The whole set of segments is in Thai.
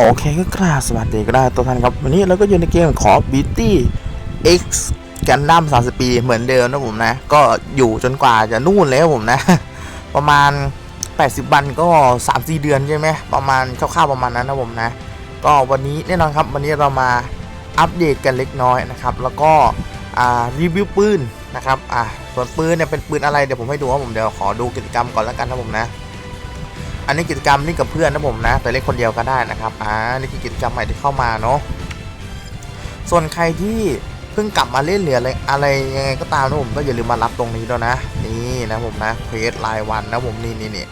โอเคก็กราสวัสดีก็ได้ตัวท่านครับ วันนี้เราก็อยู่ในเกมขอ BT X กันดั้ม30 ปีเหมือนเดิมนะผมนะ ก็อยู่จนกว่าจะนู่นแล้วผมนะ ประมาณ 80 วันก็ 3-4 เดือนใช่ไหมประมาณคร่าวๆประมาณนั้นนะผมนะ ก็วันนี้แน่นอนครับ วันนี้เรามาอัปเดตกันเล็กน้อยนะครับ แล้วก็รีวิวปืนนะครับอ่าส่วนปืนเนี่ยเป็นปืนอะไรเดี๋ยวผมให้ดูครับผมเดี๋ยวขอดูกิจกรรมก่อนแล้วกันนะผมนะ อันนี้กิจกรรมนี่กับเพื่อนนะผมนะ แต่เล่นคนเดียวก็ได้นะครับอ่านี่คือกิจกรรมใหม่ที่เข้ามาเนาะส่วนใครที่เพิ่งกลับมาเล่นเหลืออะไรอะไรยังไงก็ตามนะผมก็อย่าลืมมารับตรงนี้ด้วยนะ นี่นะผมนะเควสรายวันนะผมนี่นี่นี่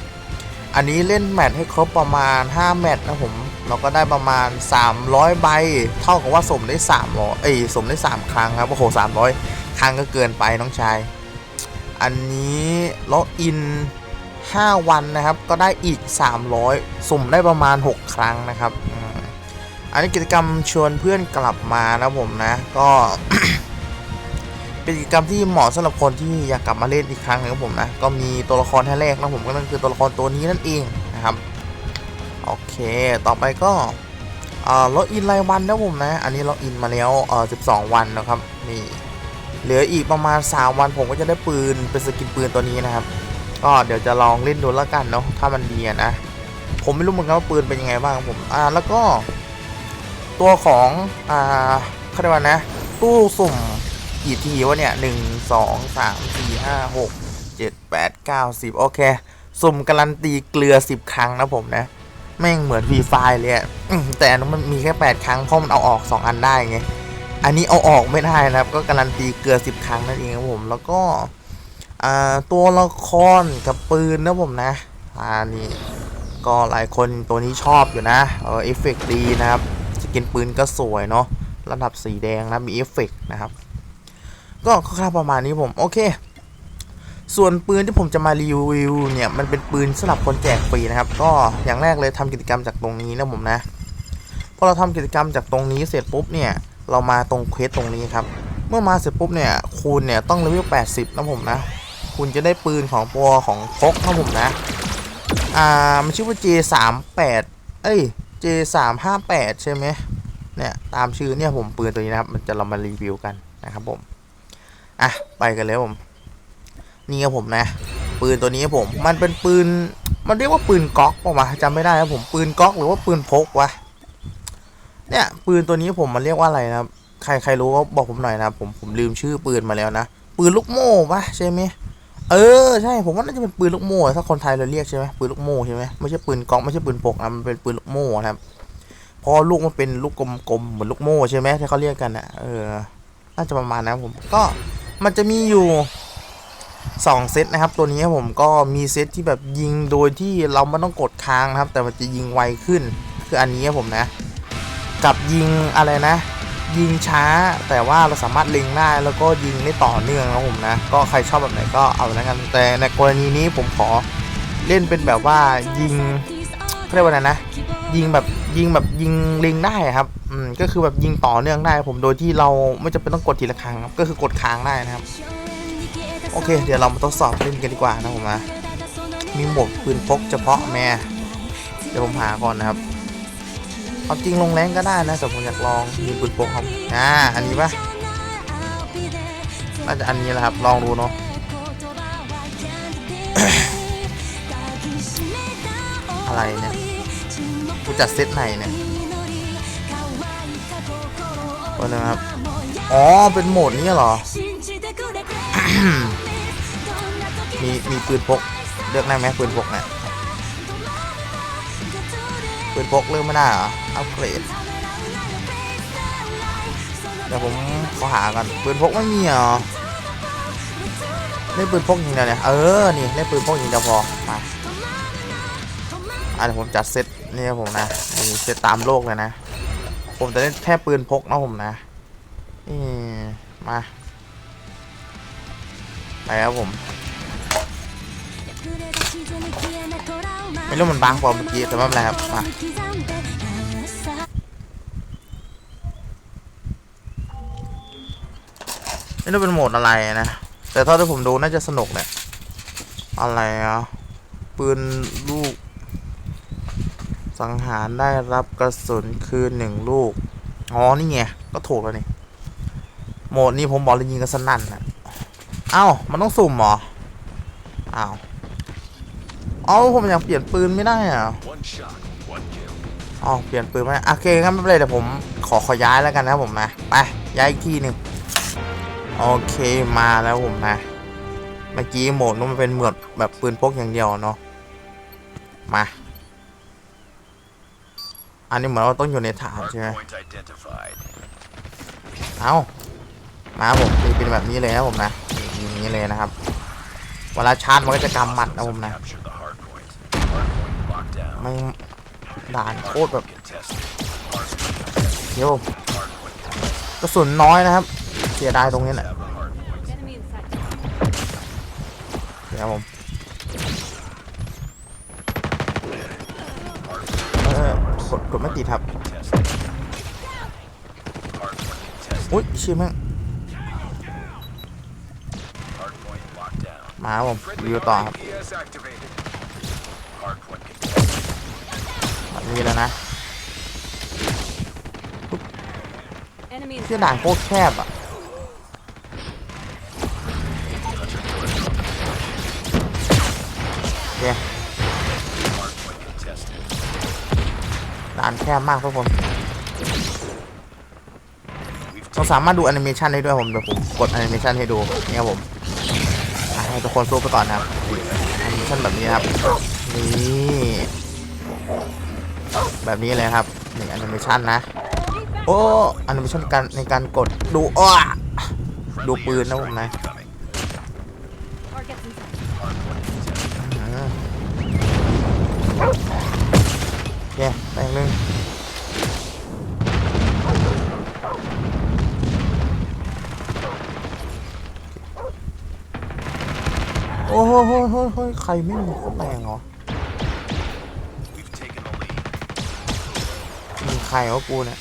อันนี้เล่นแมตช์ให้ครบประมาณ 5 แมตช์นะผมเราก็ได้ประมาณ 300 ใบ เท่ากับว่าสมได้3ร้อเอ้ยสมได้ 3 ครั้งครับโอ้โห300 ครั้งก็เกินไปน้องชาย อันนี้ล็อกอิน 5 วันนะครับ ก็ได้อีก 300 สุ่มได้ประมาณ 6 ครั้งนะครับอันนี้กิจกรรมชวนเพื่อนกลับมานะผมนะ ก็เป็นกิจกรรมที่เหมาะสำหรับคนที่อยากกลับมาเล่นอีกครั้งนะครับผมนะ ก็มีตัวละครให้แรกนะผมก็นั่นคือตัวละครตัวนี้นั่นเองนะครับ โอเค ต่อไปก็เอ่อล็อกอินรายวันนะผมนะ อันนี้ล็อกอินมาแล้วเอ่อ12 วันนะครับ นี่ เหลืออีกประมาณ 3 วันผมก็จะได้ปืนเป็นสกินปืนตัวนี้นะครับ ก็เดี๋ยวจะลองเล่นดูแล้วกันเนาะถ้ามันดีอะนะ ผมไม่รู้เหมือนกันว่าปืนเป็นยังไงบ้างผมอ่าแล้วก็ตัวของอ่าเขาเรียกว่านะ ตู้สุ่มกี่ทีวะเนี่ยหนึ่งสองสามสี่ห้าหกเจ็ดแปดเก้าสิบโอเค สุ่มการันตีเกลือสิบครั้งนะผมนะแม่งเหมือนฟรีไฟเลยอะแต่อันนั้นมันมีแค่แปดครั้ง เพราะมันเอาออกสองอันได้ไง อันนี้เอาออกไม่ได้นะครับ ก็การันตีเกลือสิบครั้งนั่นเองครับผม แล้วก็ ตัวละครกับปืนนะผมนะ อ่านี่ก็หลายคนตัวนี้ชอบอยู่นะ เออเอฟเฟกดีนะครับ สกินปืนก็สวยเนาะ ระดับสีแดงนะ มีเอฟเฟกนะครับ ก็คร่าวๆประมาณนี้ผม โอเค ส่วนปืนที่ผมจะมารีวิวเนี่ย มันเป็นปืนสำหรับคนแจกฟรีนะครับ ก็อย่างแรกเลยทำกิจกรรมจากตรงนี้นะผมนะ พอเราทำกิจกรรมจากตรงนี้เสร็จปุ๊บเนี่ย เรามาตรงเควสตรงนี้ครับ เมื่อมาเสร็จปุ๊บเนี่ย คูณเนี่ยต้องเลเวล80 นะผมนะ คุณจะได้ปืนของตัวของพกนะผมนะ อ่า มันชื่อว่า J38 เอ้ย J358 ใช่ไหมเนี่ย ตามชื่อเนี่ยผมปืนตัวนี้นะครับ มันจะเรามารีวิวกันนะครับผม อะ ไปกันเลยผม นี่ครับผมนะ ปืนตัวนี้ครับผม มันเป็นปืน มันเรียกว่าปืนก๊อกป่าวะจำไม่ได้ครับผม ปืนก๊อกหรือว่าปืนพกวะ เนี่ย ปืนตัวนี้ผมมันเรียกว่าอะไรนะครับใครใครรู้ก็บอกผมหน่อยนะผมผมลืมชื่อปืนมาแล้วนะ ปืนลูกโม่ปะใช่ไหม เออใช่ผมว่าน่าจะเป็นปืนลูกโม่ถ้าคนไทยเราเรียกใช่ไหมปืนลูกโม่ใช่ไหมไม่ใช่ปืนกองไม่ใช่ปืนพกนะมันเป็นปืนลูกโม่ครับเพราะลูกมันเป็นลูกกลมๆเหมือนลูกโม่ใช่ไหมที่เขาเรียกกันอะเออน่าจะประมาณนั้นผมก็มันจะมีอยู่สองเซตนะครับ ตัวนี้ผมก็มีเซตที่แบบยิงโดยที่เราไม่ต้องกดค้างนะครับ แต่มันจะยิงไวขึ้น คืออันนี้ผมนะ กับยิงอะไรนะ ยิงช้าแต่ว่าเราสามารถเล็งได้แล้วก็ยิงได้ต่อเนื่องนะผมนะ ก็ใครชอบแบบไหนก็เอาแล้วกันแต่ในกรณีนี้ผมขอเล่นเป็นแบบว่ายิงเรียกว่าไงนะ ยิงแบบยิงแบบยิงเล็งได้ครับอืมก็คือแบบยิงต่อเนื่องได้ ผมโดยที่เราไม่จำเป็นต้องกดทีละครั้งครับก็คือกดค้างได้นะครับ โอเค เดี๋ยวเรามาทดสอบเล่นกันดีกว่านะผมนะมีโหมดปืนพกเฉพาะแม่เดี๋ยวผมหาก่อนนะครับ เอาจริงลงแรงก็ได้นะแต่ผมอยากลองมีปืนพกครับอ่าอันนี้ปะน่าจะอันนี้แหละครับลองดูเนาะอะไรเนี่ยกูจัดเซตไหนเนี่ยก็นะครับอ๋อเป็นโหมดนี้เหรอ มีมีปืนพกเลือกได้ไหมปืนพกเนี่ย ปืนพกเลือกไม่ได้เหรออัปเกรดเดี๋ยวผมขอหากันปืนพกไม่มีเหรอเล่นปืนพกย่างเดียวเนี่ยเออนี่เล่นปืนพกย่างเดียวพอมาอะเดี๋ยวผมจัดเซตนี่ครับผมนะนี่เซตตามโลกเลยนะ ผมจะเล่นแค่ปืนพกนะผมนะนี่มาไปครับผม ไม่รู้มันบางกว่าเมื่อกี้แต่ไม่เป็นไรครับมาไม่รู้เป็นโหมดอะไรนะ แต่เท่าที่ผมดูน่าจะสนุกแหละอะไรอะปืนลูก สังหารได้รับกระสุนคืนหนึ่งลูก อ๋อ นี่ไง ก็ถูกแล้วนี่ โหมดนี้ผมบอกเลยยิงกันสนั่นนะเอ้า มันต้องสุ่มหรอ อ้าว เอ้าผมอยากเปลี่ยนปืนไม่ได้อะอ๋อเปลี่ยนปืนไม่ได้โอเคงั้นไม่เป็นไรเดี๋ยวผมขอขอย้ายแล้วกันนะผมนะไปย้ายอีกที่หนึ่งโอเคมาแล้วผมนะเมื่อกี้โหมดนู้นมันเป็นเหมือนแบบปืนพกอย่างเดียวเนาะมา อันนี้เหมือนว่าต้องอยู่ในฐานใช่ไหมเอามาผมตีเป็นแบบนี้เลยนะผมนะอย่างนี้เลยนะครับเวลาชาร์จมันก็จะกำหมัดนะผมนะ Capture the hardpoint. Hardpoint locked down. ไม่ด่านโคตรแบบ Contested. Hardpoint เดี๋ยว Hardpoint กระสุนน้อยนะครับ เสียดายตรงนี้แหละ have the hardpoint. Enemy in sight. เดี๋ยวผมเออกดกดไม่ติดครับ Contested. Hardpoint contested. อุ้ยชื่อแม่ง Hardpoint locked down. มาครับผมรีวิวต่อครับ แบบนี้แล้วนะ Enemy in ที่ sight. ด่านโคตรแคบอะโอเค Hardpoint contested. ด่านแคบมากทุกคน We've เรา taken สามารถดูแอนิเมชันได้ด้วยผมเดี๋ยวผมกดแอนิเมชันให้ดูนี่ครับผมอะให้ทุกคนสู้ไปก่อนนะครับแอนิเมชันแบบนี้ครับนี่ แบบนี้เลยครับนี่แอนิเมชันนะโอ้แอนิเมชันการในการกดดูอ้อดูปืนนะผมนะ incoming. Targets in sight. Hardpoint contested. อืมโอเคไปอีกหนึ่งโอ้โหโหโหโหใครไม่มีโคตรแรงเหรอ We've taken the lead. มีใค รวะกูเนี่ย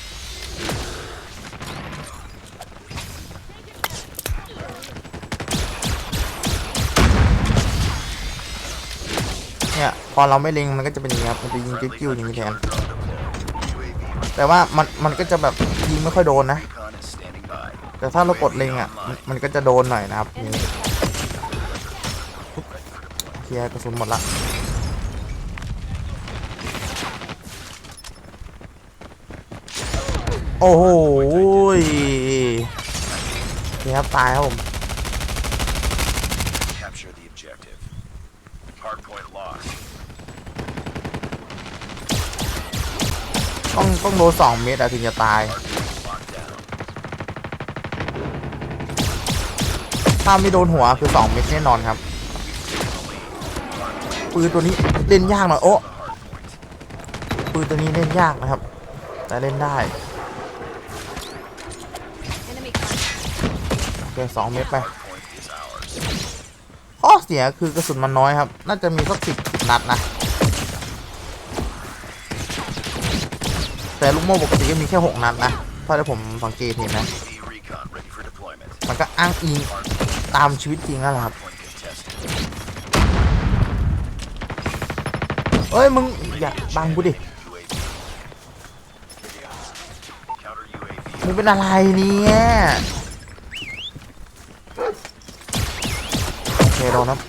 เนี่ยพอเราไม่เล็งมันก็จะเป็นอย่างนี้ครับมันจะยิงกิ้วๆอย่างนี้แทนแต่ว่ามันมันก็จะแบบยิงไม่ค่อยโดนนะ แต่ถ้าเรากดเล็งอะมันก็จะโดนหน่อยนะครับเคลียร์กระสุนหมดละ โอ้โหยโอเคครับตายครับผม Capture the objective. Hardpoint lost. ต้องต้องโดนสองเมตรอะถึงจะตาย Hardpoint locked down. ถ้าไม่โดนหัวคือสองเมตรแน่นอนครับ We've taken the lead. Hardpoint ปืนตัวนี้เล่นยากหน่อยโอ้ the hardpoint. ปืนตัวนี้เล่นยากนะครับ แต่เล่นได้ contact. โอเคสองเมตรไป ข้อเสียคือกระสุนมันน้อยครับ น่าจะมีสักสิบนัดนะ แต่ลูกโม่ปกติก็มีแค่หกนัดนะ ถ้าที่ผมสังเกตเห็นนะ มันก็อ้างอิงตามชีวิตจริงนั่นแหละครับเอ้ย มึง อย่าบังกูดิ มึงเป็นอะไรเนี่ยโอเคโโดนครับ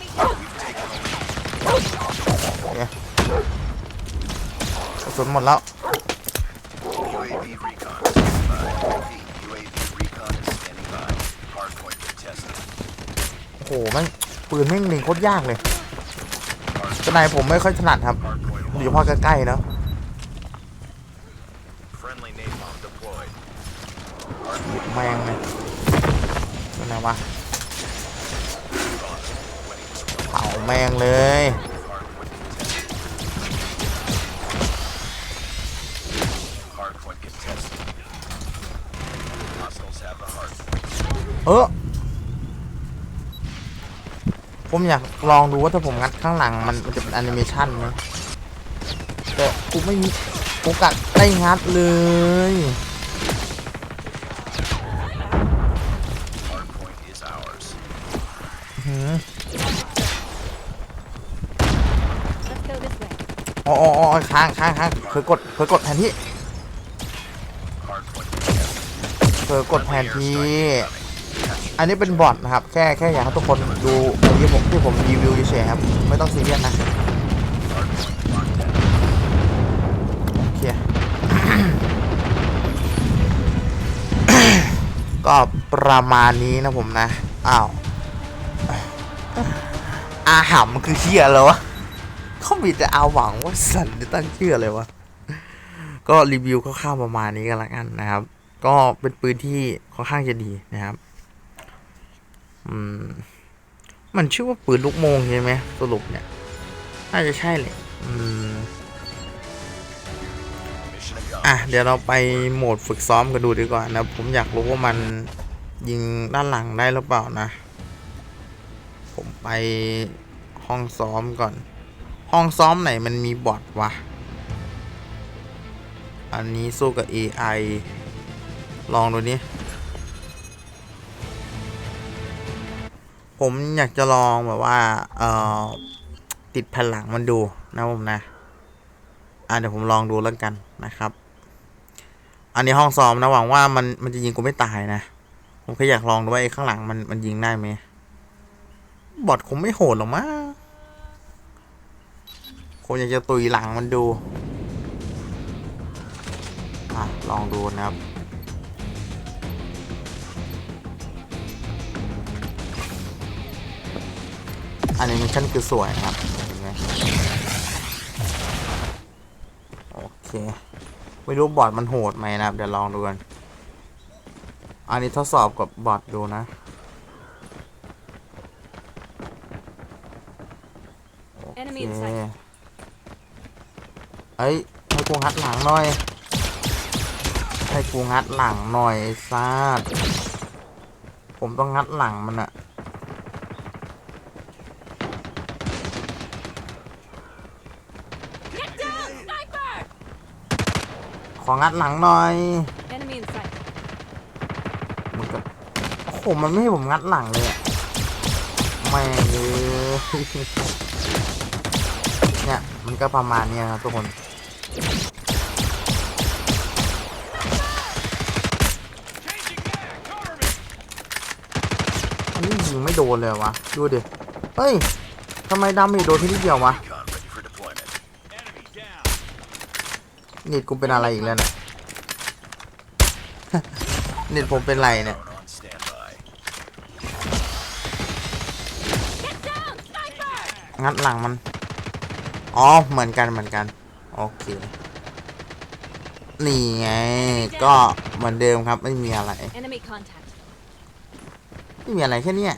กระสุนหมดแล้วโอ้โหมันปืนแม่งหนึ่งโคตรยากเลยกระนายผมไม่ค่อยถนัดครับอยู่พาะใกล้ๆเนาะแมงเลยเป็นไงวะ งเลย เออ ผมอยากลองดูว่าถ้าผมงัดข้างหลังมันมันจะเป็นแอนิเมชันไหมแต่กูไม่มีโอกาสได้งัดเลย อ๋ออ๋ออ๋อค้างค้างค้างเผลอกดเผลอกดแผนที่เผลอกดแผนที่ อันนี้เป็นบอทนะครับ แค่แค่อยากให้ทุกคนดูที่ผมที่ผมรีวิวเฉยๆครับ ไม่ต้องซีเรียสนะโอเคก็ประมาณนี้นะผมนะ อ้าวอาหำคือเชี่ยแล้ววะ เขามีแต่อาหวังว่าสันจะตั้งชื่ออะไรวะ ก็รีวิวคร่าวๆประมาณนี้กันละกันนะครับ ก็เป็นปืนที่ค่อนข้างจะดีนะครับ อืม มันชื่อว่าปืนลูกโมงใช่ไหมสรุปเนี่ย น่าจะใช่เลยอืม อะ เดี๋ยวเราไปโหมดฝึกซ้อมกันดูดีกว่านะ ผมอยากรู้ว่ามันยิงด้านหลังได้หรือเปล่านะ ผมไปห้องซ้อมก่อน ห้องซ้อมไหนมันมีบอทวะ อันนี้สู้กับ AI ลองดูนี่ผมอยากจะลองแบบว่า เอ่อ ติดแผ่นหลังมันดูนะผมนะ อะเดี๋ยวผมลองดูแล้วกันนะครับ อันนี้ห้องซ้อมนะหวังว่ามันมันจะยิงกูไม่ตายนะ ผมแค่อยากลองดูว่าไอ้ข้างหลังมันมันยิงได้ไหม บอทคงไม่โหดหรอกมั้ง คงอยากจะตุยหลังมันดูอะลองดูนะครับ อันนี้มันชั้นคือสวยนะครับเห็นไหมโอเค ไม่รู้บอร์ดมันโหดไหมนะครับ เดี๋ยวลองดูกัน อันนี้ทดสอบกับบอร์ดดูนะโอเค เอ้ยให้กูงัดหลังหน่อย ให้กูงัดหลังหน่อยไอ้ซาดผมต้องงัดหลังมันอะของงัดหลังหน่อย Enemy in sight. มันก็โอ้โหมันไม่ให้ผมงัดหลังเลยอะแม่งเลยเนี่ย มันก็ประมาณเนี้ยครับทุกคนอันนี้ ยิงไม่โดนเลยวะดูดิเฮ้ยทำไมดาเมจโดนที่นิดเดียววะเน็ตกูเป็นอะไรอีกแล้วเนี่ยเน็ตผมเป็นไรเนี่ยงัดหลังมัน อ๋อ เหมือนกันเหมือนกัน โอเค นี่ไง ก็เหมือนเดิมครับไม่มีอะไร ไม่มีอะไรแค่เนี้ย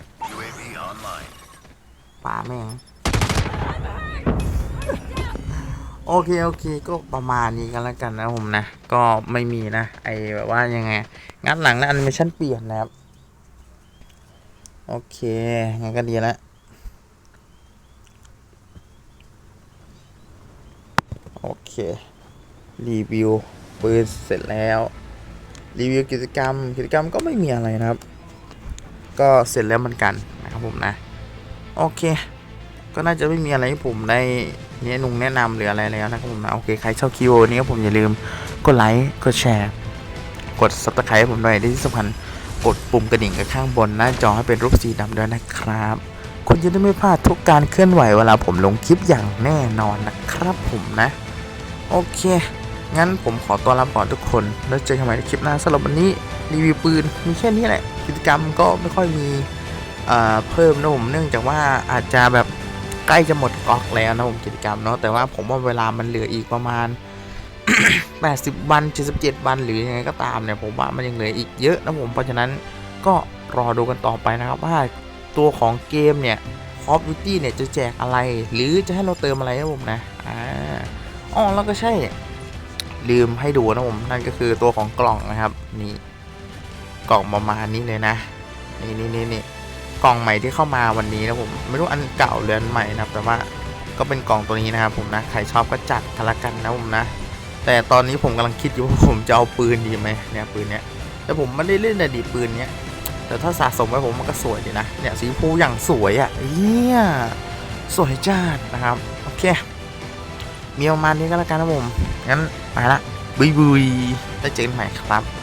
ป่าแม่ง โอเค โอเค ก็ประมาณนี้กันแล้วกันนะผมนะ ก็ไม่มีนะ ไอแบบว่ายังไง งัดหลังนะแอนิเมชันเปลี่ยนนะครับ โอเค งั้นก็ดีแล้วโอเค รีวิวปืนเสร็จแล้ว รีวิวกิจกรรม กิจกรรมก็ไม่มีอะไรนะครับ ก็เสร็จแล้วเหมือนกันนะครับผมนะโอเค ก็น่าจะไม่มีอะไรให้ผมได้แนะนงแนะนำหรืออะไรแล้วนะครับผมนะโอเคใครชอบคลิปวิดีโอนี้ก็ผมอย่าลืมกดไลค์กดแชร์ กด subscribe ให้ผมด้วยที่สำคัญกดปุ่มกระดิ่งกข้างบนหน้าจอให้เป็นรูปสีดำด้วยนะครับคุณจะได้ไม่พลาดทุกการเคลื่อนไหวเวลาผมลงคลิปอย่างแน่นอนนะครับผมนะ โอเค งั้นผมขอตัวลาก่อนทุกคน แล้วเจอกันใหม่ในคลิปหน้าสำหรับวันนี้รีวิวปืนมีแค่นี้แหละ กิจกรรมก็ไม่ค่อยมีเอ่อเพิ่มนะผมเนื่องจากว่าอาจจะแบบใกล้จะหมดก๊อกแล้วนะผมกิจกรรมเนาะแต่ว่าผมว่าเวลามันเหลืออีกประมาณ 80 วัน 77 วัน หรือยังไงก็ตามเนี่ยผมว่ามันยังเหลืออีกเยอะนะผมเพราะฉะนั้นก็รอดูกันต่อไปนะครับว่าตัวของเกมเนี่ย Call of Duty เนี่ยจะแจกอะไร หรือจะให้เราเติมอะไรนะผมนะอ่าอ๋อแล้วก็ใช่ลืมให้ดูนะผมนั่นก็คือตัวของกล่องนะครับนี่ กล่องประมาณนี้เลยนะ นี่นี่นี่นี่กล่องใหม่ที่เข้ามาวันนี้นะผมไม่รู้อันเก่าหรืออันใหม่นะครับแต่ว่าก็เป็นกล่องตัวนี้นะครับผมนะใครชอบก็จัดกันละกันนะผมนะ แต่ตอนนี้ผมกำลังคิดอยู่ว่าผมจะเอาปืนดีไหมเนี่ยปืนเนี้ยแต่ผมไม่ได้เล่นแต่ดีปืนเนี้ยแต่ถ้าสะสมไว้ผมมันก็สวยดีนะเนี่ยสีชมพูอย่างสวยอะ่ะเยี่ยสวยจัดนะครับโอเคมีประมาณนี้ก็แล้วกันนะผมงั้นไปละบุยบุยได้เจอกันใหม่ครับ